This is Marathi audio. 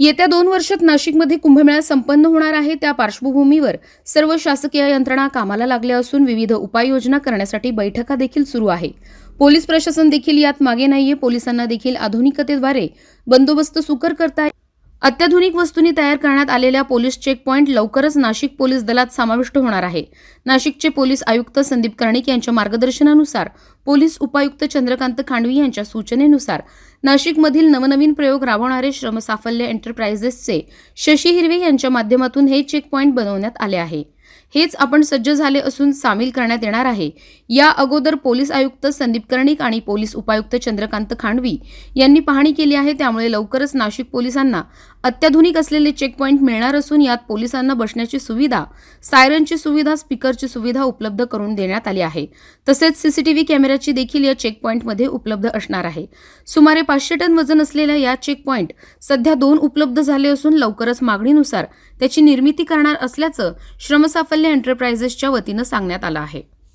येत्या दोन वर्षात नाशिकमध्ये कुंभमेळा संपन्न होणार आहे. त्या पार्श्वभूमीवर सर्व शासकीय यंत्रणा कामाला लागल्या असून विविध उपाययोजना करण्यासाठी बैठका देखील सुरू आहे. पोलीस प्रशासन देखील यात मागे नाहीये. पोलिसांना देखील आधुनिकतेद्वारे बंदोबस्त सुकर करता अत्याधुनिक वस्तूंनी तयार करण्यात आलेल्या पोलीस चेक पॉईंट लवकरच नाशिक पोलीस दलात समाविष्ट होणार आहे. नाशिकचे पोलीस आयुक्त संदीप कर्णिक यांच्या मार्गदर्शनानुसार पोलीस उपायुक्त चंद्रकांत खांडवी यांच्या सूचनेनुसार नाशिकमधील नवनवीन प्रयोग राबवणारे श्रमसाफल्य एंटरप्राइजेसचे शशी हिरवे यांच्या माध्यमातून हे चेक पॉईंट बनवण्यात आले आहे. हेच आपण सज्ज झाले असून सामील करण्यात येणार आहे. या अगोदर पोलीस आयुक्त संदीप कर्णिक आणि पोलीस उपायुक्त चंद्रकांत खांडवी यांनी पाहणी केली आहे. त्यामुळे लवकरच नाशिक पोलिसांना अत्याधुनिक असलेले चेक पॉईंट मिळणार असून यात पोलिसांना बसण्याची सुविधा सायरनची सुविधा स्पीकरची सुविधा उपलब्ध करून देण्यात आली आहे. तसेच सीसीटीव्ही कॅमेऱ्याची देखील या चेक पॉईंटमध्ये उपलब्ध असणार आहे. सुमारे पाचशे टन वजन असलेल्या या चेक पॉईंट सध्या दोन उपलब्ध झाले असून लवकरच मागणीनुसार त्याची निर्मिती करणार असल्याचं साफल्य एंटरप्राइजेसच्या वतीनं सांगण्यात आलं आहे.